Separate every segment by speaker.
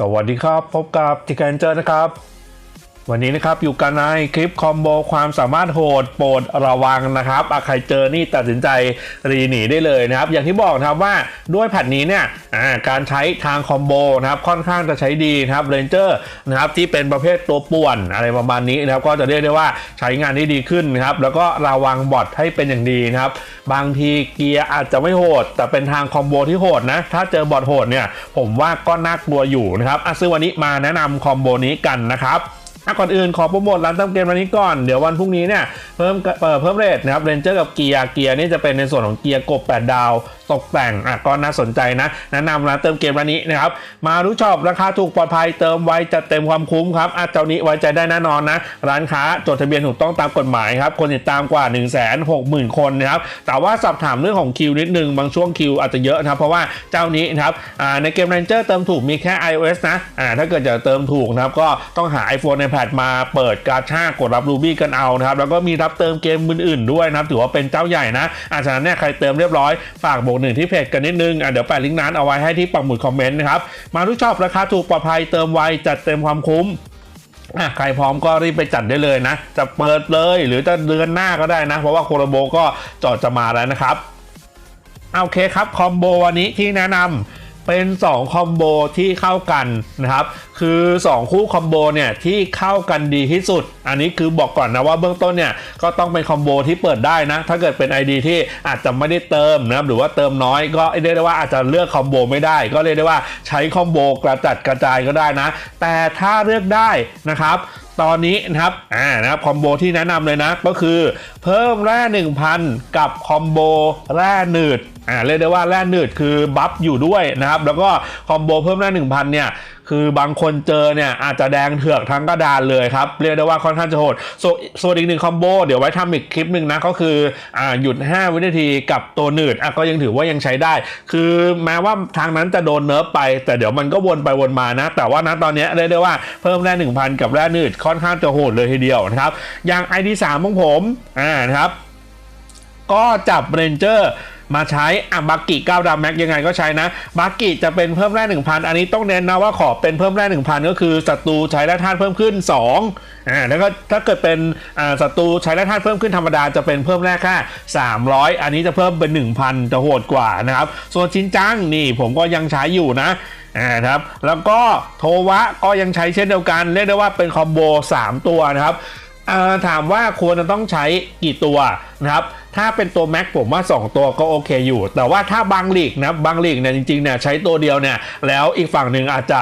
Speaker 1: สวัสดีครับ พบกับทิกันเจอร์นะครับ วันนี้นะครับอยู่กันในคลิปคอมโบความสามารถโหดโปรดระวังนะครับใครเจอนี่ตัดสินใจรีหนีได้เลยนะครับ อย่างที่บอกนะครับว่าด้วยแพทนี้เนี่ยการใช้ทางคอมโบนะครับค่อนข้างจะใช้ดีนะครับเรนเจอร์นะครับที่เป็นประเภทตัวป่วนอะไรประมาณนี้นะครับก็จะเรียกได้ว่าใช้งานได้ดีขึ้นนะครับแล้วก็ระวังบอทให้เป็นอย่างดีนะครับบางทีเกียร์อาจจะไม่โหด แต่เป็นทางคอมโบที่โหดนะถ้าเจอบอทโหดเนี่ยผมว่าก็น่ากลัวอยู่นะครับอะซึ่งวันนี้มาแนะนำคอมโบนี้กันนะครับ ก่อนอื่นขอโปรโมทร้านเติมเกมวันนี้ก่อน เดี๋ยววันพรุ่งนี้เนี่ยเพิ่มเปิดเพิ่มเรทนะครับเรนเจอร์กับเกียร์เกียร์นี่จะเป็นในส่วนของเกียร์กบ 8 ดาวตกแต่งอะก็น่าสนใจนะแนะนำร้านเติมเกมวันนี้นะครับมารู้ชอบราคาถูกปลอดภัยเติมไวจัดเต็มความคุ้มครับอะเจ้านี้ไว้ใจได้แน่นอนนะ ร้านค้าจดทะเบียนถูกต้องตามกฎหมายครับคนติดตามกว่า 1 6 0 0 0 0 คนนะครับแต่ว่าสอบถามเรื่องของคิวนิดนึงบางช่วงคิวอาจจะเยอะนะครับเพราะว่าเจ้านี้นะครับอ่าในเกม Ranger เติมถูกมีแค่ iOS นะอ่าถ้าเกิดจะเติมถูกนะครับก็ต้องหา iPhone iPad มาเปิดกาชากดรับ Ruby กันเอานะครับแล้วก็มีรับเติมเกมอื่นๆด้วยนะครับถือว่าเป็นเจ้าใหญ่นะอาฉะนั้นเนี่ยใครเติมเรียบร้อยฝากบอกหนึ่งที่เพจกันนิดนึงอะเดี๋ยวแปะลิงก์นั้นเอาไว้ให้ที่ปักหมุดคอมเมนต์นะครับ มาทุกชอบราคาถูกปลอดภัยเติมไวจัดเต็มความคุ้มอะใครพร้อมก็รีบไปจัดได้เลยนะ จะเปิดเลยหรือจะเดือนหน้าก็ได้นะ เพราะว่าโคโรโบก็จอดจะมาแล้วนะครับโอเคครับคอมโบวันนี้ที่แนะนำ เป็น 2 คอมโบที่เข้ากันนะครับ คือ 2 คู่คอมโบเนี่ยที่เข้ากันดีที่สุด อันนี้คือบอกก่อนนะว่าเบื้องต้นเนี่ยก็ต้องเป็นคอมโบที่เปิดได้นะ ถ้าเกิดเป็น ID ที่อาจจะไม่ได้เติมนะครับหรือว่าเติมน้อยก็เรียกได้ว่าอาจจะเลือกคอมโบไม่ได้ ก็เรียกได้ว่าใช้คอมโบกระจัดกระจายก็ได้นะ แต่ถ้าเลือกได้นะครับ ตอนนี้นะครับอ่านะครับคอมโบที่แนะนำเลยนะก็คือ เพิ่มแร่ 1,000 กับคอมโบแร่หนืดอ่าเรียกได้ว่าแร่หนืดคือบัฟอยู่ด้วยนะครับแล้วก็คอมโบเพิ่มแร่ 1,000 เนี่ย คือบางคนเจอเนี่ยอาจจะแดงเถือกทั้งกระดานเลยครับ เรียกได้ว่าค่อนข้างจะโหดโซส่วนอีกหนึ่งคอมโบเดี๋ยวไว้ทำอีกคลิปหนึ่งนะก็คืออ่าหยุด 5 วินาทีกับตัวหนืดอะก็ยังถือว่ายังใช้ได้ คือแม้ว่าทางนั้นจะโดนเนิร์ฟไป แต่เดี๋ยวมันก็วนไปวนมานะ แต่ว่านะตอนนี้เรียกได้ว่าเพิ่มแร่1,000 กับแร่หนืดค่อนข้างจะโหดเลยทีเดียวนะครับอย่าง ID 3 ของผมอ่านะครับก็จับเรนเจอร์ มาใช้อะบักกี้9ดาวแม็กยังไงก็ใช้นะบักกี้จะเป็นเพิ่มแร่1,000 อันนี้ต้องเน้นนะว่าขอเป็นเพิ่มแร่1,000 ก็คือศัตรูใช้แร่ธาตุเพิ่มขึ้น2อ่าแล้วก็ถ้าเกิดเป็นอ่าศัตรูใช้แร่ธาตุเพิ่มขึ้นธรรมดาจะเป็นเพิ่มแร่แค่300 อันนี้จะเพิ่มเป็น 1,000 จะโหดกว่านะครับส่วนชินจังนี่ผมก็ยังใช้อยู่นะอ่าครับแล้วก็โทวะก็ยังใช้เช่นเดียวกันเรียกได้ว่าเป็นคอมโบ3 ตัวนะครับ ถามว่าควรจะต้องใช้กี่ตัวนะครับถ้าเป็นตัวแม็กผมว่า 2 ตัวก็โอเคอยู่ แต่ว่าถ้าบางหลีกนะบางหลีกเนี่ยจริงๆเนี่ยใช้ตัวเดียวเนี่ยแล้วอีกฝั่งหนึ่งอาจจะ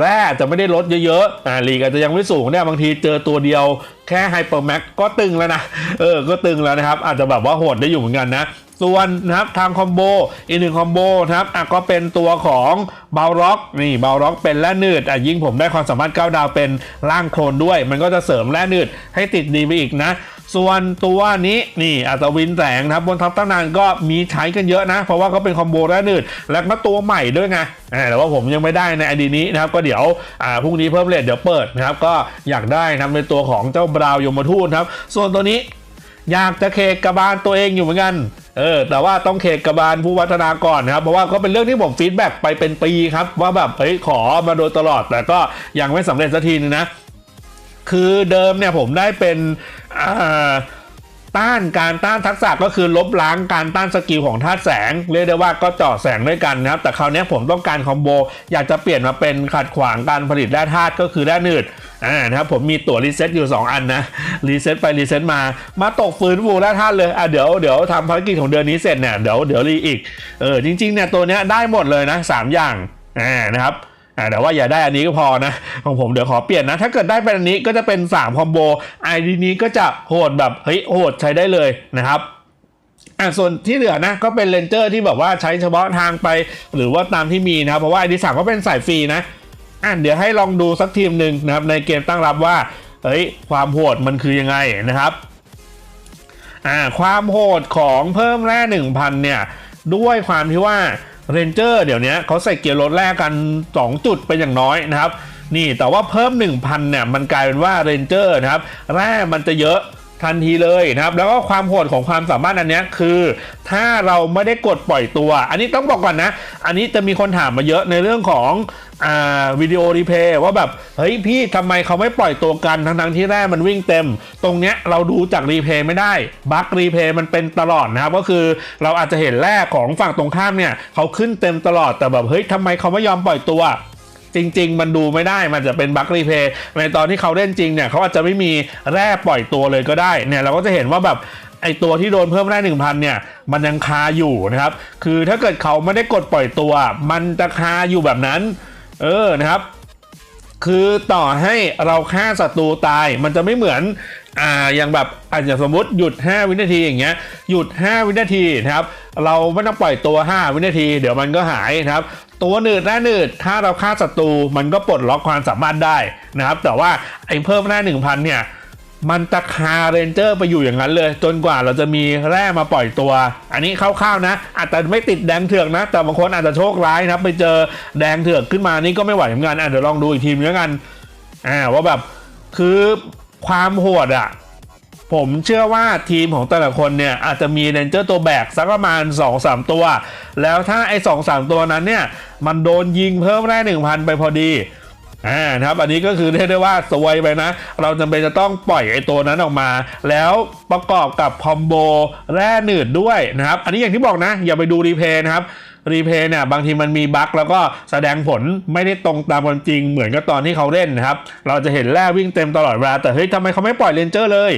Speaker 1: แร่จะไม่ได้ลดเยอะๆอ่าลีกอาจจะยังไม่สูงเนี่ยบางทีเจอตัวเดียวแค่ไฮเปอร์แม็กก็ตึงแล้วนะ เออ ก็ตึงแล้วนะครับ อาจจะแบบว่าโหดได้อยู่เหมือนกันนะ ส่วนนะครับทางคอมโบอีกหนึ่งคอมโบนะครับอะก็เป็นตัวของเบลร็อกนี่เบลร็อกเป็นแร่นืดอะยิ่งผมได้ความสามารถ9ดาวเป็นร่างโคลนด้วย มันก็จะเสริมแร่นืดให้ติดดีไปอีกนะ ส่วนตัวนี้นี่อัศวินแสงนะครับบนทัพตั้งนานก็มีใช้กันเยอะนะ เพราะว่าเขาเป็นคอมโบแร่นืดแล้วก็ตัวใหม่ด้วยไงแต่ว่าผมยังไม่ได้ในอดีนี้นะครับก็เดี๋ยวพรุ่งนี้เพิ่มเลทเดี๋ยวเปิดนะครับก็อยากได้นะครับในตัวของเจ้าบราวยมทูตครับส่วนตัวนี้ อยากจะเคกกระบาลตัวเองอยู่เหมือนกัน เออ แต่ว่าต้องเคกกระบาลผู้วัฒนาก่อนนะครับ เพราะว่าก็เป็นเรื่องที่ผมฟีดแบ็กไปเป็นปีครับ ว่าแบบเฮ้ยขอมาโดยตลอด แต่ก็ยังไม่สำเร็จสักทีนึงนะ คือเดิมเนี่ยผมได้เป็นอ่าต้านการต้านทักษะก็คือลบล้างการต้านสกิลของธาตุแสง เรียกได้ว่าก็เจาะแสงด้วยกันนะครับ แต่คราวนี้ผมต้องการคอมโบ อยากจะเปลี่ยนมาเป็นขัดขวางการผลิตแร่ธาตุก็คือแร่หนืด อ่านะครับผมมีตั๋วรีเซ็ตอยู่ 2 อันนะรีเซ็ตไปรีเซ็ตมามาตกฟื้นฟูแร่าตุเลยอะเดี๋ยวเดี๋ยวทำภารกิจของเดือนนี้เสร็จเนี่ยเดี๋ยวเดี๋ยวรีอีกเออจริงๆเนี่ยตัวเนี้ยได้หมดเลยนะสามอย่างอ่านะครับอ่าแต่ว่าอย่าได้อันนี้ก็พอนะของผมเดี๋ยวขอเปลี่ยนนะ ถ้าเกิดได้เป็นอันนี้ก็จะเป็น 3 คอมโบไอดีนี้ก็จะโหดแบบเฮ้ยโหดใช้ได้เลยนะครับอ่าส่วนที่เหลือนะก็เป็นเลนเจอร์ที่แบบว่าใช้เฉพาะทางไป หรือว่าตามที่มีนะครับเพราะว่าไอดีสามก็เป็นสายฟรีนะ อ่าเดี๋ยวให้ลองดูสักทีมหนึ่งนะครับในเกมตั้งรับว่าเฮ้ยความโหดมันคือยังไงนะครับอ่าความโหดของเพิ่มแร่หนึ่งพันเนี่ย ด้วยความที่ว่าเรนเจอร์เดี๋ยวนี้เขาใส่เกียร์รถแรกกัน 2 จุดเป็นอย่างน้อยนะครับ นี่แต่ว่าเพิ่ม 1,000เนี่ยมันกลายเป็นว่าเรนเจอร์นะครับแร่มันจะเยอะ ทันทีเลยนะครับ แล้วก็ความโหดของความสามารถอันนี้คือ ถ้าเราไม่ได้กดปล่อยตัว อันนี้ต้องบอกก่อนนะ อันนี้จะมีคนถามมาเยอะในเรื่องของอ่าวิดีโอรีเพย์ว่าแบบเฮ้ยพี่ทำไมเขาไม่ปล่อยตัวกันทั้งๆที่แร่มันวิ่งเต็ม ตรงเนี้ยเราดูจากรีเพย์ไม่ได้บั๊กรีเพย์มันเป็นตลอดนะครับก็คือเราอาจจะเห็นแร่ของฝั่งตรงข้ามเนี่ยเขาขึ้นเต็มตลอดแต่แบบเฮ้ยทำไมเขาไม่ยอมปล่อยตัว จริง ๆ มันดูไม่ได้มันจะเป็นบั๊กรีเพย์ในตอนที่เขาเล่นจริงเนี่ยเขาอาจจะไม่มีแร่ปล่อยตัวเลยก็ได้เนี่ยเราก็จะเห็นว่าแบบไอตัวที่โดนเพิ่มแร่หนึ่งพันเนี่ยมันยังคาอยู่นะครับ คือถ้าเกิดเขาไม่ได้กดปล่อยตัว มันจะคาอยู่แบบนั้น เออนะครับ คือต่อให้เราฆ่าศัตรูตาย มันจะไม่เหมือน อ่าอย่างแบบอาจจะสมมติหยุด 5 วินาทีอย่างเงี้ยหยุด 5 วินาทีนะครับเราไม่ต้องปล่อยตัว 5 วินาที เดี๋ยวมันก็หายนะครับตัวหนืดแร่หนืดถ้าเราฆ่าศัตรูมันก็ปลดล็อกความสามารถได้นะครับแต่ว่าไอ้เพิ่มแร่1,000 เนี่ยมันจะคาเรนเจอร์ไปอยู่อย่างนั้นเลย จนกว่าเราจะมีแร่มาปล่อยตัว อันนี้คร่าวๆนะ อาจจะไม่ติดแดงเถือกนะ แต่บางคนอาจจะโชคร้ายนะไปเจอแดงเถือกขึ้นมานี่ก็ไม่ไหวเหมือนกันอะเดี๋ยวลองดูอีกทีมแล้วกันอ่าว่าแบบคือ ความโหดอะ ผมเชื่อว่าทีมของแต่ละคนเนี่ย อาจจะมีเรนเจอร์ตัวแบกสักประมาณ 2-3 ตัว แล้วถ้าไอ้2-3ตัวนั้นเนี่ย มันโดนยิงเพิ่มได้1,000 ไปพอดีอ่านะครับอันนี้ก็คือเรียกได้ว่าสวยไปนะ เราจำเป็นจะต้องปล่อยไอ้ตัวนั้นออกมา แล้วประกอบกับคอมโบแร่หนืดด้วยนะครับ อันนี้อย่างที่บอกนะ อย่าไปดูรีเพย์นะครับ รีเพย์เนี่ยบางทีมันมีบั๊กแล้วก็แสดงผลไม่ได้ตรงตามความจริงเหมือนกับตอนที่เขาเล่นนะครับ เราจะเห็นแร่วิ่งเต็มตลอดเวลาแต่เฮ้ยทำไมเขาไม่ปล่อยเลนเจอร์เลย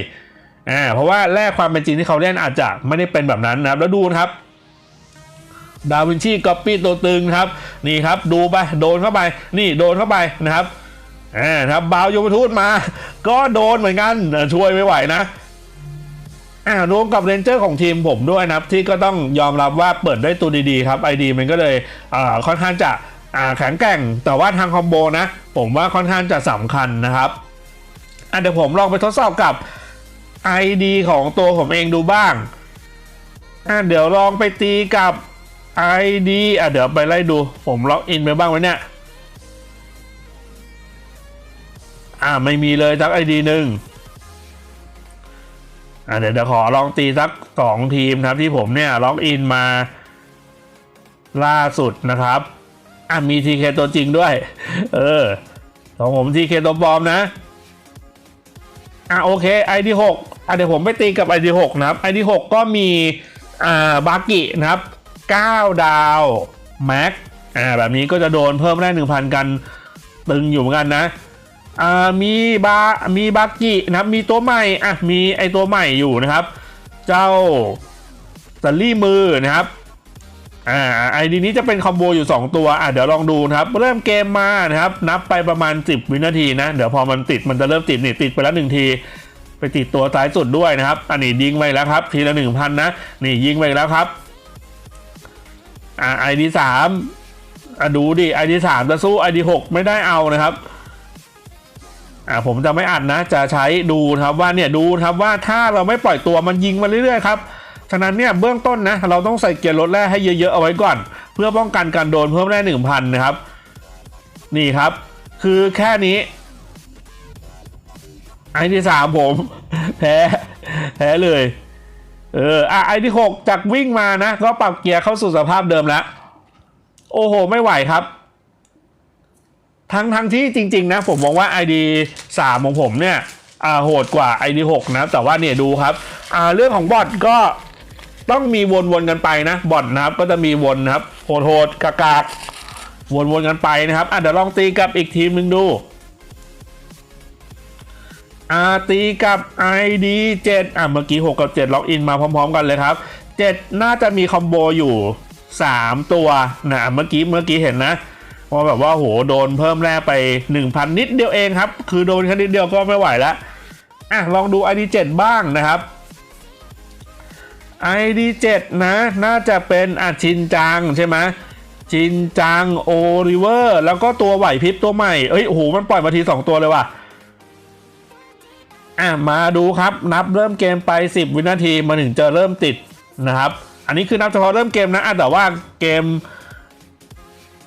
Speaker 1: อ่าเพราะว่าแร่ความเป็นจริงที่เขาเล่นอาจจะไม่ได้เป็นแบบนั้นนะครับ แล้วดูนะครับดาวินชีก๊อปปี้ตัวตึงครับ นี่ครับดูไปโดนเข้าไป นี่โดนเข้าไปนะครับอ่าครับบาวยมทูตมา ก็โดนเหมือนกันช่วยไม่ไหวนะ อ่ารวมกับเรนเจอร์ของทีมผมด้วยนะครับ ที่ก็ต้องยอมรับว่าเปิดได้ตัวดีๆครับไอดีมันก็เลยอ่าค่อนข้างจะอ่าแข็งแกร่ง แต่ว่าทางคอมโบนะ ผมว่าค่อนข้างจะสำคัญนะครับอะเดี๋ยวผมลองไปทดสอบกับ ID ของตัวผมเองดูบ้างอะเดี๋ยวลองไปตีกับ ID อะเดี๋ยวไปไล่ดู ผมล็อกอินไปบ้างไหมเนี่ยอ่าไม่มีเลยสัก ID หนึ่ง อ่าเดี๋ยวเดี๋ยวขอลองตีสักสองทีมครับที่ผมเนี่ยล็อกอินมาล่าสุดนะครับ อะมี TK ตัวจริงด้วย เออของผม TK ตัวปลอมนะ อะโอเค ID 6อะเดี๋ยวผมไปตีกับ ID 6นะครับ ID 6ก็มีอ่าบากินะครับ 9 ดาวแม็กอ่าแบบนี้ก็จะโดนเพิ่มได้ 1,000 กัน ตึงอยู่เหมือนกันนะ อ่ามีบา มีบากินะครับ มีตัวใหม่ อะ มีไอตัวใหม่อยู่นะครับ เจ้าสัลลี่มือนะครับ อ่า ไอดีนี้จะเป็นคอมโบอยู่ 2 ตัว อะ เดี๋ยวลองดูนะครับ เริ่มเกมมานะครับ นับไปประมาณ 10 วินาทีนะ เดี๋ยวพอมันติดมันจะเริ่มติดนี่ติดไปแล้วหนึ่งทีไปติดตัวซ้ายสุดด้วยนะครับ อันนี้ยิงไปแล้วครับ ทีละหนึ่งพันนะ นี่ยิงไปแล้วครับ อ่าไอดีสามอะดูดิไอดีสามจะสู้ไอดีหกไม่ได้เอานะครับ อ่าผมจะไม่อัดนะ จะใช้ดูครับว่าเนี่ยดูครับว่าถ้าเราไม่ปล่อยตัวมันยิงมาเรื่อยๆครับฉะนั้นเนี่ยเบื้องต้นนะเราต้องใส่เกียร์รถแร่ให้เยอะๆเอาไว้ก่อน เพื่อป้องกันการโดนเพิ่มแร่หนึ่งพันนะครับ นี่ครับ คือแค่นี้ไอที่สามผมแพ้แพ้เลย เอออะไอที่หกจากวิ่งมานะ ก็ปรับเกียร์เข้าสู่สภาพเดิมแล้ว โอ้โห ไม่ไหวครับ ทั้งทั้งที่จริง ๆ นะ ผมมองว่า ID 3ของผมเนี่ยอ่าโหดกว่า ID 6นะแต่ว่าเนี่ยดูครับอ่าเรื่องของบอทก็ต้องมีวนๆกันไปนะบอทนะครับก็จะมีวนนะครับโหดๆกากากๆวนๆกันไปนะครับอะเดี๋ยวลองตีกับอีกทีมหนึ่งดูอาตีกับ ID 7อะเมื่อกี้ 6 กับ 7 ล็อกอินมาพร้อม ๆ กันเลยครับ 7 น่าจะมีคอมโบอยู่ 3 ตัวนะเมื่อกี้เมื่อกี้เห็นนะ ว่าแบบว่าโหโดนเพิ่มแร่ไป 1,000 นิดเดียวเองครับ คือโดนแค่นิดเดียวก็ไม่ไหวแล้วอะลองดู ID 7 บ้างนะครับ ID 7 นะ น่าจะเป็นอะชินจังใช่ไหมชินจังโอริเวอร์แล้วก็ตัวไหวพริบตัวใหม่ เอ้ยโอ้โหมันปล่อยมาที 2 ตัวเลยว่ะอะมาดูครับนับเริ่มเกมไป 10 วินาทีมาถึงจะเริ่มติดนะครับ อันนี้คือนับเฉพาะเริ่มเกมนะอะแต่ว่าเกม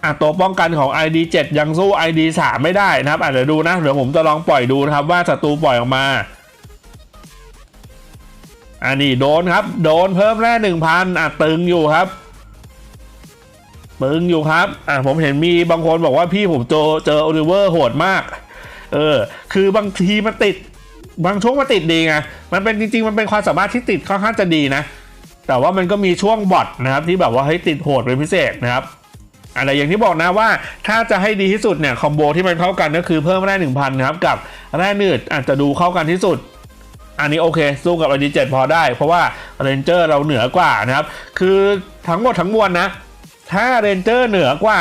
Speaker 1: อะตัวป้องกันของ ID 7 ยังสู้ ID 3 ไม่ได้นะครับอะเดี๋ยวดูนะเดี๋ยวผมจะลองปล่อยดูนะครับว่าศัตรูปล่อยออกมาอันนี้โดนครับ โดนเพิ่มแร่หนึ่งพันอะตึงอยู่ครับ ตึงอยู่ครับ อะผมเห็นมีบางคนบอกว่าพี่ผมเจอเจอโอลิเวอร์โหดมาก เออ คือบางทีมันติด บางช่วงมันติดดีไง มันเป็นจริงๆ มันเป็นความสามารถที่ติดค่อนข้างจะดีนะ แต่ว่ามันก็มีช่วงบอทนะครับที่แบบว่าเฮ้ยติดโหดเป็นพิเศษนะครับ อะไรอย่างที่บอกนะว่าถ้าจะให้ดีที่สุดเนี่ยคอมโบที่มันเข้ากันก็คือเพิ่มแร่หนึ่งพันนะครับกับแร่นืดอาจจะดูเข้ากันที่สุด อันนี้โอเค สู้กับ ID7 พอได้ เพราะว่าเรนเจอร์เราเหนือกว่านะครับคือทั้งหมดทั้งมวลนะ ถ้าเรนเจอร์เหนือกว่า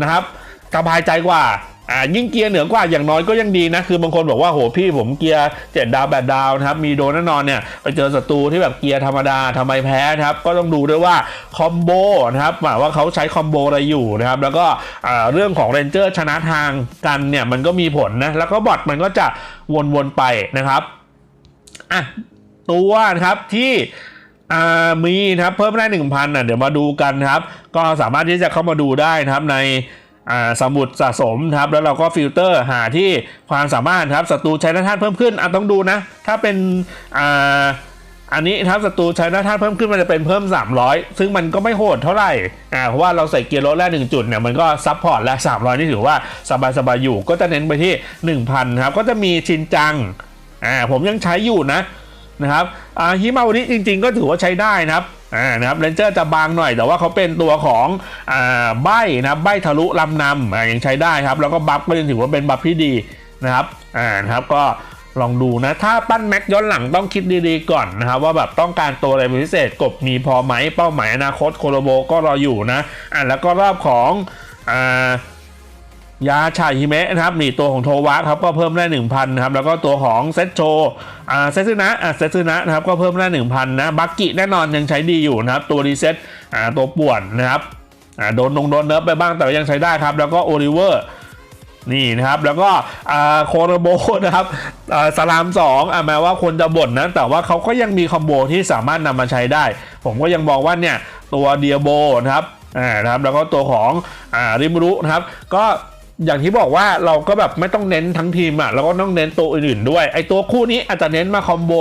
Speaker 1: นะครับสบายใจกว่า อ่ายิ่งเกียร์เหนือกว่าอย่างน้อยก็ยังดีนะ คือบางคนบอกว่าโหพี่ผมเกียร์เจ็ดดาวแปดดาวนะครับมีโดนแน่นอนเนี่ยไปเจอศัตรูที่แบบเกียร์ธรรมดาทำไมแพ้ครับก็ต้องดูด้วยว่าคอมโบนะครับหมายว่าเขาใช้คอมโบอะไรอยู่นะครับแล้วก็เรื่องของเรนเจอร์ชนะทางกันเนี่ยมันก็มีผลนะแล้วก็บอทมันก็จะวนๆไปนะครับอะตัวนะครับที่มีนะครับเพิ่มได้หนึ่งพันอะเดี๋ยวมาดูกันครับ ก็สามารถที่จะเข้ามาดูได้นะครับใน สมุดสะสมครับแล้วเราก็ฟิลเตอร์หาที่ความสามารถครับศัตรูใช้หน้าธาตุเพิ่มขึ้นอะต้องดูนะ ถ้าเป็นอ่าอันนี้ครับศัตรูใช้หน้าธาตุเพิ่มขึ้นมันจะเป็นเพิ่ม 300 ซึ่งมันก็ไม่โหดเท่าไหร่อ่าเพราะว่าเราใส่เกียร์รถแรกหนึ่งจุดเนี่ยมันก็ซับพอร์ตและ300 นี่ถือว่าสบายๆอยู่ก็จะเน้นไปที่ 1,000 ครับ ก็จะมีชินจังอ่าผมยังใช้อยู่นะ นะครับอ่าฮิมาวันนี้จริง ๆ ก็ถือว่าใช้ได้นะครับอ่านะครับเรนเจอร์จะบางหน่อยแต่ว่าเขาเป็นตัวของอ่าใบนะใบทะลุลำนำอ่ายังใช้ได้ครับ แล้วก็บัฟก็ยังถือว่าเป็นบัฟที่ดีนะครับอ่านะครับก็ลองดูนะ ถ้าปั้นแม็กย้อนหลังต้องคิดดีๆก่อนนะครับ ว่าแบบต้องการตัวอะไรพิเศษกบมีพอไหมเป้าหมายอนาคตโคโลโบก็รออยู่นะอ่าแล้วก็รอบของอ่า ยาชาฮิเมะนะครับนี่ตัวของโทวะครับก็เพิ่มได้ 1,000นะครับแล้วก็ตัวของเซตโชอ่าเซตซึนะอ่าเซตซึนะนะครับก็เพิ่มได้ 1,000นะบักกิแน่นอนยังใช้ดีอยู่นะครับตัวรีเซ็ตอ่าตัวป่วนนะครับอ่าโดนนงโดนเนิร์ฟไปบ้างแต่ยังใช้ได้ครับแล้วก็โอลิเวอร์นี่นะครับแล้วก็โคโรโบนะครับสลามสองอ่าแม้ว่าคนจะบ่นนะแต่ว่าเขาก็ยังมีคอมโบที่สามารถนำมาใช้ได้ ผมก็ยังบอกว่าเนี่ยตัวเดียโบนะครับอ่านะครับแล้วก็ตัวของอ่าริมรุนะครับก็ อย่างที่บอกว่าเราก็แบบไม่ต้องเน้นทั้งทีมอะเราก็ต้องเน้นตัวอื่นๆด้วย ไอตัวคู่นี้อาจจะเน้นมาคอมโบ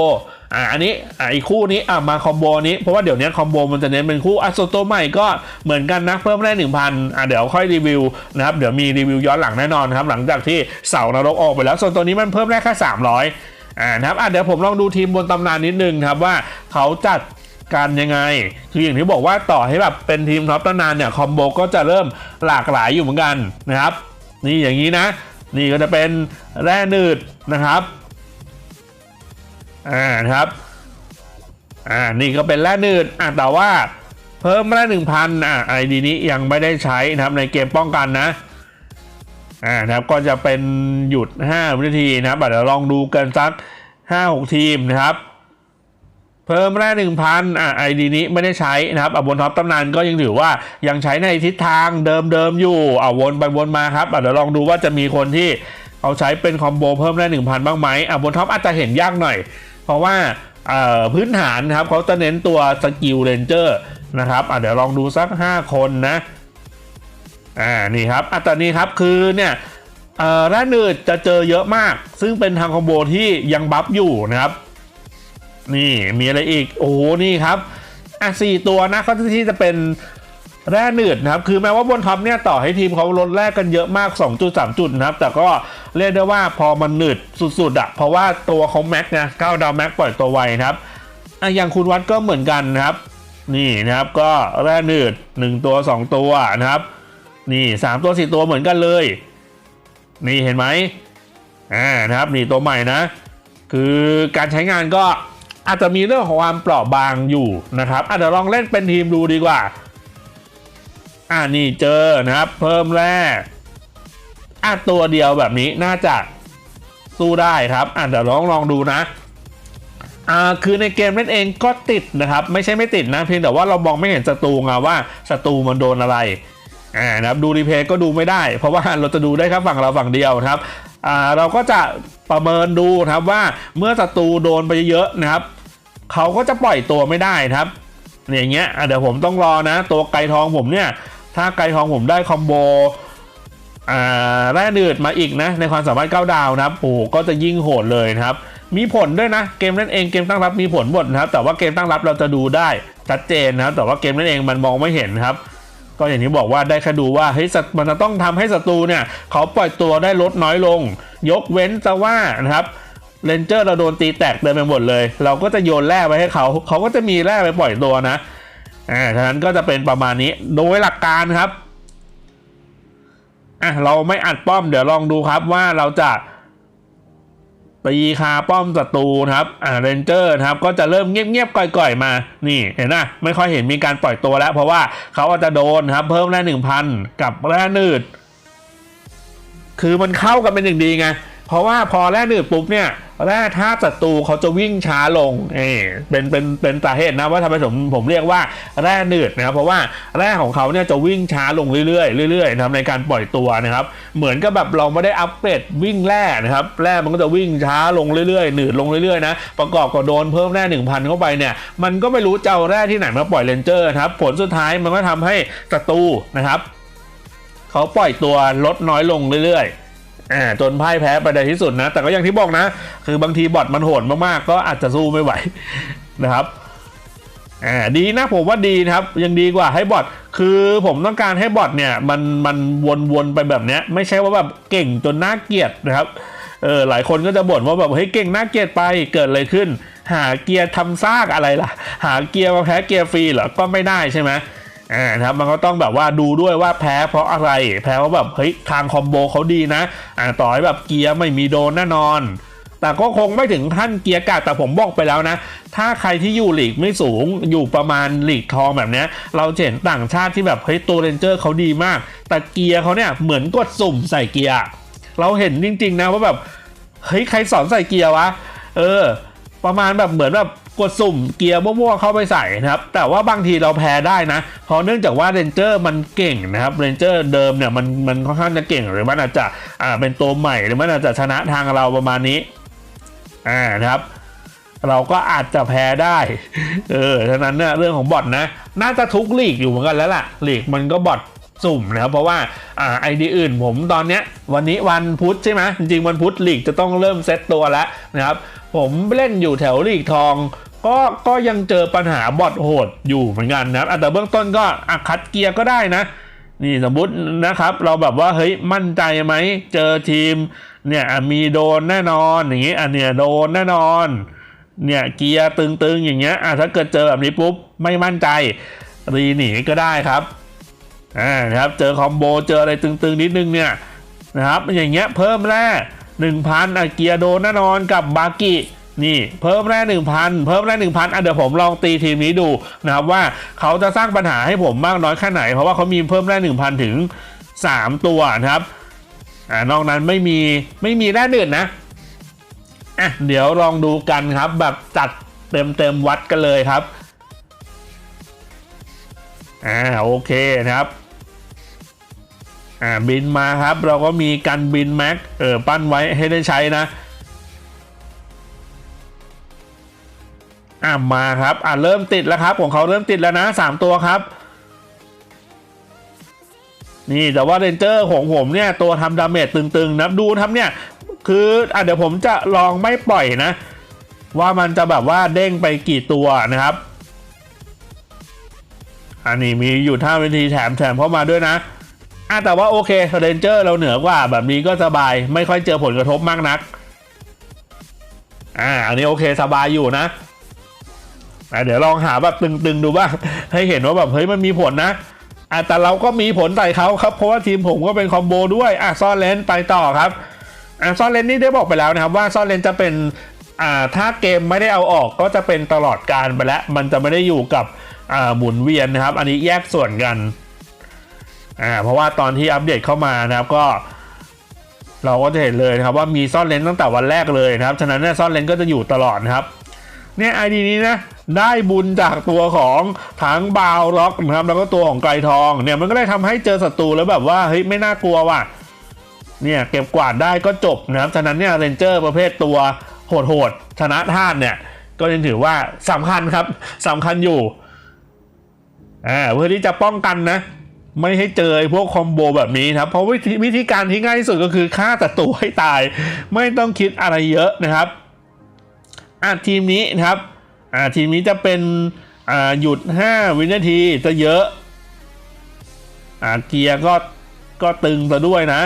Speaker 1: อ่าอันนี้อ่าอีกคู่นี้อ่ามาคอมโบนี้เพราะว่าเดี๋ยวนี้คอมโบมันจะเน้นเป็นคู่อะส่วนตัวใหม่ก็เหมือนกันนะเพิ่มได้หนึ่งพันอ่าเดี๋ยวค่อยรีวิวนะครับเดี๋ยวมีรีวิวย้อนหลังแน่นอนครับหลังจากที่เสานรกออกไปแล้วส่วนตัวนี้มันเพิ่มได้แค่300อ่านะครับอะเดี๋ยวผมลองดูทีมบนตำนานนิดนึงครับว่าเขาจัดการยังไง คืออย่างที่บอกว่าต่อให้แบบเป็นทีมท็อปตำนานเนี่ยคอมโบก็จะเริ่มหลากหลายอยู่เหมือนกันนะครับ นี่อย่างนี้นะ นี่ก็จะเป็นแร่หนืดนะครับอ่านะครับอ่านี่ก็เป็นแร่หนืดอะแต่ว่าเพิ่มแร่หนึ่งพันอ่าไอดีนี้ยังไม่ได้ใช้นะครับในเกมป้องกันนะอ่านะครับก็จะเป็นหยุด 5 วินาทีนะครับเดี๋ยวลองดูกันสัก 5-6 ทีมนะครับ เพิ่มแร่หนึ่งพันอ่าไอดีนี้ไม่ได้ใช้นะครับอะบนท็อปตำนานก็ยังถือว่ายังใช้ในทิศทางเดิมๆอยู่อ่าวนไปวนมาครับอะเดี๋ยวลองดูว่าจะมีคนที่เอาใช้เป็นคอมโบเพิ่มได้หนึ่งพันบ้างไหมอะบนท็อปอาจจะเห็นยากหน่อย เพราะว่าเอ่อพื้นฐานนะครับเขาจะเน้นตัวสกิลเรนเจอร์นะครับอะเดี๋ยวลองดูสัก 5 คนนะอ่านี่ครับอะตอนนี้ครับคือเนี่ยเอ่อแร่หนืดจะเจอเยอะมาก ซึ่งเป็นทางคอมโบที่ยังบัฟอยู่นะครับ นี่มีอะไรอีก โอ้โหนี่ครับอะสี่ตัวนะเขาที่จะเป็นแร่หนืดนะครับคือแม้ว่าบนท็อปเนี่ยต่อให้ทีมเขาลดแร่กันเยอะมาก2จุด3จุดนะครับ แต่ก็เรียกได้ว่าพอมันหนืดสุดๆอะเพราะว่าตัวเขาแม็กนะเก้าดาวแม็กปล่อยตัวไวนะครับอะอย่างคุณวัดก็เหมือนกันนะครับ นี่นะครับก็แร่หนืด 1 ตัว 2 ตัวนะครับ นี่ 3 ตัว 4 ตัวเหมือนกันเลย นี่เห็นไหมอ่านะครับนี่ตัวใหม่นะ คือการใช้งานก็ อาจจะมีเรื่องของความเปราะบางอยู่นะครับอาจจะลองเล่นเป็นทีมดูดีกว่า อ่านี่เจอนะครับ เพิ่มแร่อะตัวเดียวแบบนี้น่าจะสู้ได้ครับอะเดี๋ยวลองลองดูนะอ่าคือในเกมเล่นเองก็ติดนะครับ ไม่ใช่ไม่ติดนะเพียงแต่ว่าเรามองไม่เห็นศัตรูไงว่าศัตรูมันโดนอะไรอ่านะครับดูรีเพลย์ก็ดูไม่ได้ เพราะว่าเราจะดูได้ครับฝั่งเราฝั่งเดียวนะครับ เราก็จะประเมินดูนะครับว่าเมื่อศัตรูโดนไปเยอะนะครับเขาก็จะปล่อยตัวไม่ได้นะครับอย่างเงี้ยเดี๋ยวผมต้องรอนะ ตัวไก่ทองผมเนี่ย ถ้าไก่ทองผมได้คอมโบแร่เดือดมาอีกนะ ในความสามารถเก้าดาวนะครับโอ้ก็จะยิ่งโหดเลยนะครับ มีผลด้วยนะ เกมนั่นเองเกมตั้งรับมีผลหมดนะครับ แต่ว่าเกมตั้งรับเราจะดูได้ชัดเจนนะครับ แต่ว่าเกมนั่นเองมันมองไม่เห็นครับ ก็อย่างที่บอกว่าได้แค่ดูว่าเฮ้ยมันจะต้องทำให้ศัตรูเนี่ยเขาปล่อยตัวได้ลดน้อยลง ยกเว้นแต่ว่านะครับเรนเจอร์เราโดนตีแตกเดินไปหมดเลย เราก็จะโยนแร่ไปให้เขาเขาก็จะมีแร่ไปปล่อยตัวนะอ่าฉะนั้นก็จะเป็นประมาณนี้โดยหลักการครับอะเราไม่อัดป้อมเดี๋ยวลองดูครับว่าเราจะ ตีคาป้อมศัตรูครับอ่าเรนเจอร์ครับก็จะเริ่มเงียบๆก่อยๆมา นี่เห็นนะไม่ค่อยเห็นมีการปล่อยตัวแล้ว เพราะว่าเขาอาจจะโดนครับเพิ่มแร่หนึ่งพันกับแร่นืด คือมันเข้ากันเป็นอย่างดีไง เพราะว่าพอแร่หนืดปุ๊บเนี่ยแร่ธาตุศัตรูเขาจะวิ่งช้าลงเอเป็นเป็นเป็นสาเหตุนะว่าทำไมผมผมเรียกว่าแร่หนืดนะครับเพราะว่าแร่ของเขาเนี่ยจะวิ่งช้าลงเรื่อยๆเรื่อยๆนะครับในการปล่อยตัวนะครับ เหมือนกับแบบเราไม่ได้อัปเกรดวิ่งแร่นะครับแร่มันก็จะวิ่งช้าลงเรื่อยๆหนืดลงเรื่อยๆนะประกอบกับโดนเพิ่มแร่หนึ่งพันเข้าไปเนี่ยมันก็ไม่รู้จะเอาแร่ที่ไหนมาปล่อยเลนเจอร์ครับผลสุดท้ายมันก็ทำให้ศัตรูนะครับเขาปล่อยตัวลดน้อยลงเรื่อยๆ อ่าจนพ่ายแพ้ไปในที่สุดนะ แต่ก็อย่างที่บอกนะ คือบางทีบอทมันโหดมากๆ ก็อาจจะสู้ไม่ไหวนะครับอ่าดีนะผมว่าดีนะครับ ยังดีกว่าให้บอทคือผมต้องการให้บอทเนี่ยมันมันวนๆไปแบบเนี้ย ไม่ใช่ว่าแบบเก่งจนน่าเกลียดนะครับเออหลายคนก็จะบ่นว่าแบบเฮ้ยเก่งน่าเกลียดไปเกิดอะไรขึ้น หาเกียร์ทำซากอะไรล่ะ หาเกียร์มาแพ้เกียร์ฟรีเหรอก็ไม่ได้ใช่ไหม อ่านะครับมันก็ต้องแบบว่าดูด้วยว่าแพ้เพราะอะไร แพ้เพราะแบบเฮ้ยทางคอมโบเขาดีนะอ่าต่อให้แบบเกียร์ไม่มีโดนแน่นอน แต่ก็คงไม่ถึงท่านเกียร์กาดแต่ผมบอกไปแล้วนะ ถ้าใครที่อยู่หลีกไม่สูงอยู่ประมาณหลีกทองแบบเนี้ยเราเห็นต่างชาติที่แบบเฮ้ยตัวเรนเจอร์เขาดีมาก แต่เกียร์เขาเนี่ยเหมือนกดสุ่มใส่เกียร์เราเห็นจริง ๆ นะว่าแบบเฮ้ยใครสอนใส่เกียร์วะ เออ ประมาณแบบเหมือนแบบกดสุ่มเกียร์มั่วๆเข้าไปใส่นะครับ แต่ว่าบางทีเราแพ้ได้นะ เพราะเนื่องจากว่าเรนเจอร์มันเก่งนะครับเรนเจอร์เดิมเนี่ยมันมันค่อนข้างจะเก่งหรือมันอาจจะอ่าเป็นตัวใหม่หรือมันอาจจะชนะทางเราประมาณนี้อ่านะครับเราก็อาจจะแพ้ได้ เออ ฉะนั้นเนี่ยเรื่องของบอทนะ น่าจะทุกลีกอยู่เหมือนกันแล้วล่ะ ลีกมันก็บอท สุ่มนะครับเพราะว่าไอดีอื่นผมตอนเนี้ยวันนี้วันพุธใช่ไหมจริงวันพุธลีกจะต้องเริ่มเซตตัวแล้วนะครับผมเล่นอยู่แถวลีกทองก็ก็ยังเจอปัญหาบอทโหดอยู่เหมือนกันนะครับแต่เบื้องต้นก็อคัดเกียร์ก็ได้นะนี่สมมุตินะครับ เราแบบว่าเฮ้ยมั่นใจไหมเจอทีมเนี่ยมีโดนแน่นอนอย่างงี้อันเนี้ยโดนแน่นอน เนี่ยเกียร์ตึงๆอย่างเงี้ยอะถ้าเกิดเจอแบบนี้ปุ๊บไม่มั่นใจรีหนีก็ได้ครับ อ่านะครับเจอคอมโบเจออะไรตึงๆนิดนึงเนี่ยนะครับอย่างเงี้ยเพิ่มแร่หนึ่งพันอะเกียโดนแน่นอนกับบากินี่เพิ่มแร่หนึ่งพันเพิ่มแร่หนึ่งพันอะเดี๋ยวผมลองตีทีมนี้ดูนะครับว่าเขาจะสร้างปัญหาให้ผมมากน้อยแค่ไหน เพราะว่าเขามีเพิ่มแร่หนึ่งพันถึงสามตัวนะครับอ่านอกนั้นไม่มีไม่มีแร่เดือดนะอะเดี๋ยวลองดูกันครับแบบจัดเต็มเต็มวัดกันเลยครับอ่าโอเคนะครับ อ่าบินมาครับ เราก็มีกันบินแม็กเออปั้นไว้ให้ได้ใช้นะอ่ามาครับอ่าเริ่มติดแล้วครับ ของเขาเริ่มติดแล้วนะสามตัวครับ นี่แต่ว่าเรนเจอร์ของผมเนี่ย ตัวทำดาเมจตึงๆนะดูนะครับเนี่ย คืออะเดี๋ยวผมจะลองไม่ปล่อยนะ ว่ามันจะแบบว่าเด้งไปกี่ตัวนะครับอันนี้มีอยู่ท่าเวทีแถมแถมเข้ามาด้วยนะ อะแต่ว่าโอเคเรนเจอร์เราเหนือกว่าแบบนี้ก็สบายไม่ค่อยเจอผลกระทบมากนัก อ่าอันนี้โอเคสบายอยู่นะอะเดี๋ยวลองหาแบบตึงๆดูบ้างให้เห็นว่าแบบเฮ้ยมันมีผลนะอะแต่เราก็มีผลใส่เขาครับเพราะว่าทีมผมก็เป็นคอมโบด้วยอะซ่อนเลนไปต่อครับอ่าซ่อนเลนนี่ได้บอกไปแล้วนะครับว่าซ่อนเลนจะเป็นอ่าถ้าเกมไม่ได้เอาออกก็จะเป็นตลอดการไปแล้ว มันจะไม่ได้อยู่กับอ่าหมุนเวียนนะครับ อันนี้แยกส่วนกัน อ่าเพราะว่าตอนที่อัปเดตเข้ามานะครับก็ เราก็จะเห็นเลยนะครับว่ามีซ่อนเลนตั้งแต่วันแรกเลยนะครับฉะนั้นเนี่ยซ่อนเลนก็จะอยู่ตลอดนะครับเนี่ยไอดีนี้นะได้บุญจากตัวของทั้งบาวล็อกนะครับแล้วก็ตัวของไกลทองเนี่ยมันก็เลยทำให้เจอศัตรูแล้วแบบว่าเฮ้ยไม่น่ากลัวว่ะเนี่ยเก็บกวาดได้ก็จบนะครับฉะนั้นเนี่ยเรนเจอร์ประเภทตัวโหดๆชนะท่านเนี่ยก็ยังถือว่าสำคัญครับสำคัญอยู่อ่าเพื่อที่จะป้องกันนะ ไม่ให้เจอพวกคอมโบแบบนี้ครับ เพราะวิธีวิธีการที่ง่ายที่สุดก็คือฆ่าแต่ตัวให้ตาย ไม่ต้องคิดอะไรเยอะนะครับอะทีมนี้นะครับอ่าทีมนี้จะเป็นอ่าหยุด 5 วินาทีจะเยอะอ่าเกียร์ก็ก็ตึงซะด้วยนะ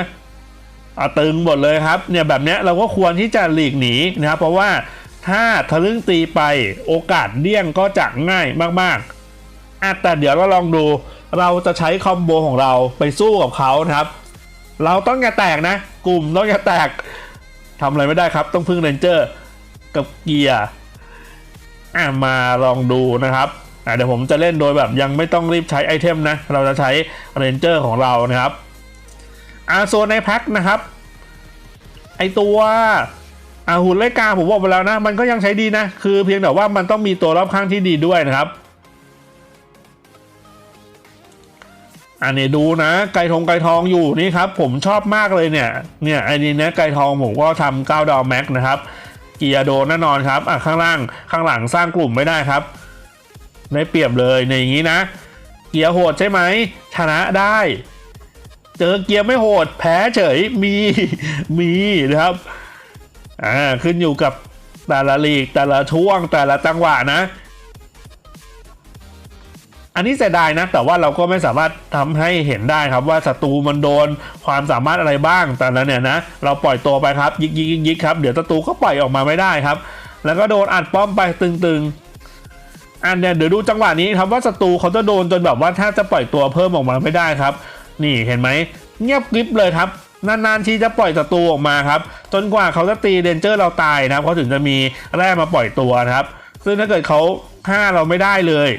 Speaker 1: อ่าตึงหมดเลยครับเนี่ยแบบเนี้ยเราก็ควรที่จะหลีกหนีนะครับ เพราะว่าถ้าทะลึ่งตีไปโอกาสเลี่ยงก็จะง่ายมากๆอะแต่เดี๋ยวเราลองดู เราจะใช้คอมโบของเราไปสู้กับเขานะครับ เราต้องอย่าแตกนะ กลุ่มต้องอย่าแตกทำอะไรไม่ได้ครับ ต้องพึ่งเรนเจอร์กับเกียร์อะมาลองดูนะครับอะเดี๋ยวผมจะเล่นโดยแบบยังไม่ต้องรีบใช้ไอเทมนะ เราจะใช้เรนเจอร์ของเรานะครับอะส่วนในแพ็คนะครับ ไอตัวอาหุ่นเลกาผมบอกไปแล้วนะ มันก็ยังใช้ดีนะ คือเพียงแต่ว่ามันต้องมีตัวรอบข้างที่ดีด้วยนะครับ อันนี้ดูนะ ไก่ทองไก่ทองอยู่นี่ครับ ผมชอบมากเลยเนี่ย เนี่ยไอ้นี่นะไก่ทองผมก็ทำ9ดาวแม็กนะครับเกียร์โดนแน่นอนครับอะข้างล่างข้างหลังสร้างกลุ่มไม่ได้ครับได้เปรียบเลยในอย่างนี้นะ เกียร์โหดใช่ไหมชนะได้ เจอเกียร์ไม่โหด แพ้เฉยมีมีนะครับอ่าขึ้นอยู่กับแต่ละลีกแต่ละช่วงแต่ละจังหวะนะ อันนี้เสียดายนะ แต่ว่าเราก็ไม่สามารถทำให้เห็นได้ครับว่าศัตรูมันโดนความสามารถอะไรบ้าง แต่ละเนี่ยนะ เราปล่อยตัวไปครับ ยิกยิกยิกยิกครับเดี๋ยวศัตรูก็ปล่อยออกมาไม่ได้ครับ แล้วก็โดนอัดป้อมไปตึงๆ อันเนี่ยเดี๋ยวดูจังหวะนี้ครับว่าศัตรูเขาจะโดนจนแบบว่าถ้าจะปล่อยตัวเพิ่มออกมาไม่ได้ครับ นี่เห็นไหมเงียบกริบเลยครับนานๆทีจะปล่อยศัตรูออกมาครับ จนกว่าเขาจะตีเดนเจอร์เราตายนะครับเขาถึงจะมีแร่มาปล่อยตัวนะครับ ซึ่งถ้าเกิดเขาฆ่าเราไม่ได้เลย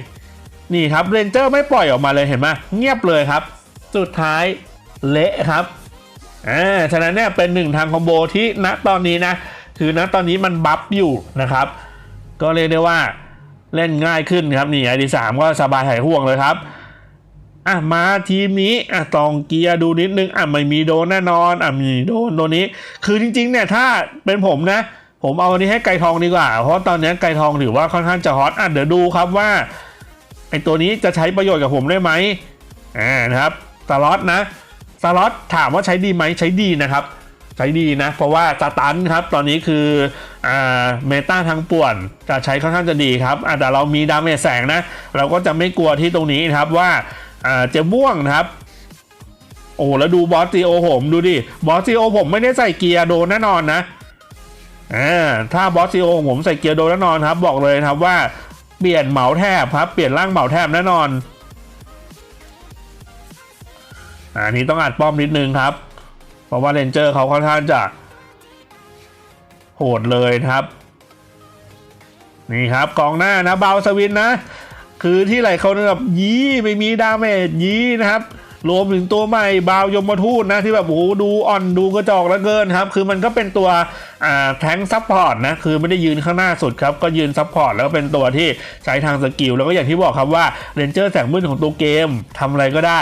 Speaker 1: นี่ครับเรนเจอร์ไม่ปล่อยออกมาเลยเห็นไหมเงียบเลยครับ สุดท้ายเละครับอ่าฉะนั้นเนี่ยเป็นหนึ่งทางคอมโบที่ณตอนนี้นะคือณตอนนี้มันบัฟอยู่นะครับ ก็เรียกได้ว่าเล่นง่ายขึ้นครับนี่ไอดีสามก็สบายหายห่วงเลยครับอะมาทีมนี้อะตองเกียร์ดูนิดนึงอะไม่มีโดนแน่นอนอะมีโดนตัวนี้ คือจริงๆเนี่ยถ้าเป็นผมนะ ผมเอาอันนี้ให้ไก่ทองดีกว่า เพราะตอนนี้ไก่ทองถือว่าค่อนข้างจะฮอตอะเดี๋ยวดูครับว่า ไอตัวนี้จะใช้ประโยชน์กับผมได้ไหมอ่านะครับสล็อตนะสล็อตถามว่าใช้ดีไหมใช้ดีนะครับ ใช้ดีนะ เพราะว่าสตันครับ ตอนนี้คืออ่าเมตาทางป่วนจะใช้ค่อนข้างจะดีครับแต่เรามีดาเมจแสงนะ เราก็จะไม่กลัวที่ตรงนี้นะครับว่าอ่าจะม่วงนะครับโอ้แล้วดูบอสซีโอผมดูดิบอสซีโอผมไม่ได้ใส่เกียร์โดนแน่นอนนะอ่าถ้าบอสซีโอผมใส่เกียร์โดนแน่นอนครับ บอกเลยครับว่า เปลี่ยนเหมาแทบครับเปลี่ยนร่างเหมาแทบแน่นอนอันนี้ต้องอัดป้อมนิดนึงครับ เพราะว่าเรนเจอร์เขาค่อนข้างจะโหดเลยครับ นี่ครับกองหน้านะเบาสวินนะ คือที่ไหลเขาเนี่ยแบบยี้ไม่มีดาเมจยี้นะครับ รวมถึงตัวใหม่บาวยมทูตนะที่แบบโอ้ดูอ่อนดูกระจอกแล้วเกินครับ คือมันก็เป็นตัวอ่าแทงซับพอร์ตนะ คือไม่ได้ยืนข้างหน้าสุดครับ ก็ยืนซับพอร์ตแล้วก็เป็นตัวที่ใช้ทางสกิล แล้วก็อย่างที่บอกครับว่าเรนเจอร์แสงมืดของตัวเกมทำอะไรก็ได้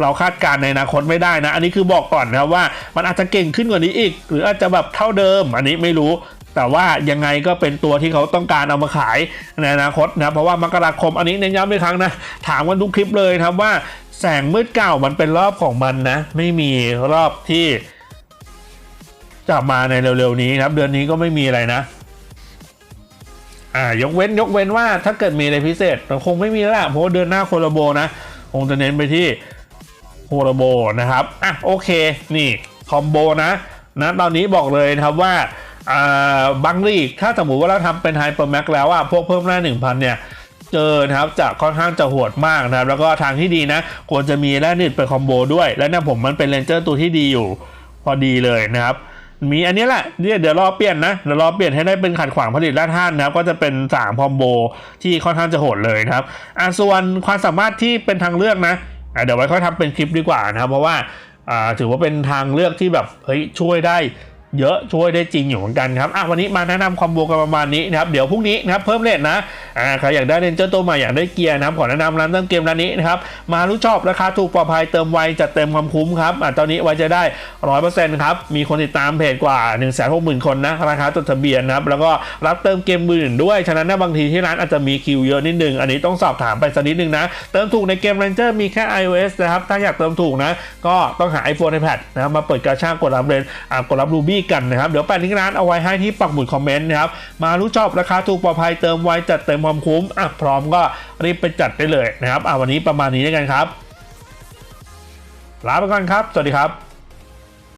Speaker 1: เราคาดการณ์ในอนาคตไม่ได้นะ อันนี้คือบอกก่อนนะว่ามันอาจจะเก่งขึ้นกว่านี้อีก หรืออาจจะแบบเท่าเดิม อันนี้ไม่รู้ แต่ว่ายังไงก็เป็นตัวที่เขาต้องการเอามาขายในอนาคตนะ เพราะว่ามกราคมอันนี้เน้นย้ำอีกครั้งนะ ถามกันทุกคลิปเลยครับว่า แสงมืดเก่ามันเป็นรอบของมันนะ ไม่มีรอบที่จะมาในเร็วๆนี้ครับ เดือนนี้ก็ไม่มีอะไรนะ อ่ายกเว้นยกเว้นว่าถ้าเกิดมีอะไรพิเศษมันคงไม่มีแล้วล่ะเพราะเดือนหน้าโคลโบนะคงจะเน้นไปที่โคโรโบนะครับอะโอเคนี่คอมโบนะนะตอนนี้บอกเลยนะครับว่าอ่าบางลีกถ้าสมมติว่าเราทำเป็นไฮเปอร์แม็กแล้วอะพวกเพิ่มหน้า 1,000 เนี่ย เจอนะครับจะค่อนข้างจะโหดมากนะครับ แล้วก็ทางที่ดีนะ ควรจะมีแร่นิดเป็นคอมโบด้วย และเนี่ยผมมันเป็นเลนเจอร์ตัวที่ดีอยู่พอดีเลยนะครับมีอันนี้แหละเนี่ยเดี๋ยวรอเปลี่ยนนะเดี๋ยวรอเปลี่ยนให้ได้เป็นขัดขวางผลิตแร่ธาตุนะครับ ก็จะเป็น3คอมโบที่ค่อนข้างจะโหดเลยนะครับอะส่วนความสามารถที่เป็นทางเลือกนะอะเดี๋ยวไว้ค่อยทำเป็นคลิปดีกว่านะครับ เพราะว่าอ่าถือว่าเป็นทางเลือกที่แบบเฮ้ยช่วยได้ เยอะช่วยได้จริงอยู่เหมือนกันครับอะวันนี้มาแนะนำคอมโบกันประมาณนี้นะครับเดี๋ยวพรุ่งนี้นะครับเพิ่มเลทนะอ่าใครอยากได้เรนเจอร์ตัวใหม่อยากได้เกียร์นะครับขอแนะนำร้านเติมเกมร้านนี้นะครับมารู้ชอบราคาถูกปลอดภัยเติมไวจัดเต็มความคุ้มครับอะตอนนี้ไวจะได้ร้อยเปอร์เซ็นต์ครับมีคนติดตามเพจกว่า1นึ่งแสนหกหมื่นคนนะราคาจดทะเบียนนะครับแล้วก็รับเติมเกมมืออื่นด้วยฉะนั้นนยบางทีที่ร้านอาจจะมีคิวเยอะนิดนึงอันนี้ต้องสอบถามไปสักนิดนึงนะเติมถูกในเกม Ranger มีแค่ iOS นะครับถ้าอยากเติมถูกนะก็ต้องหา iPhone iPad นะครับมาเปิดกาชากดรับเรนอ่ากดรับรูบี้กันนะครับ เดี๋ยวแปะลิงก์ร้านเอาไว้ให้ที่ปักหมุดคอมเมนต์นะครับ มารู้ชอบราคาถูกปลอดภัยเติมไวจัดเต็มความคุ้มอะพร้อมก็รีบไปจัดได้เลยนะครับอะวันนี้ประมาณนี้แล้วกันครับลาไปก่อนครับ สวัสดีครับ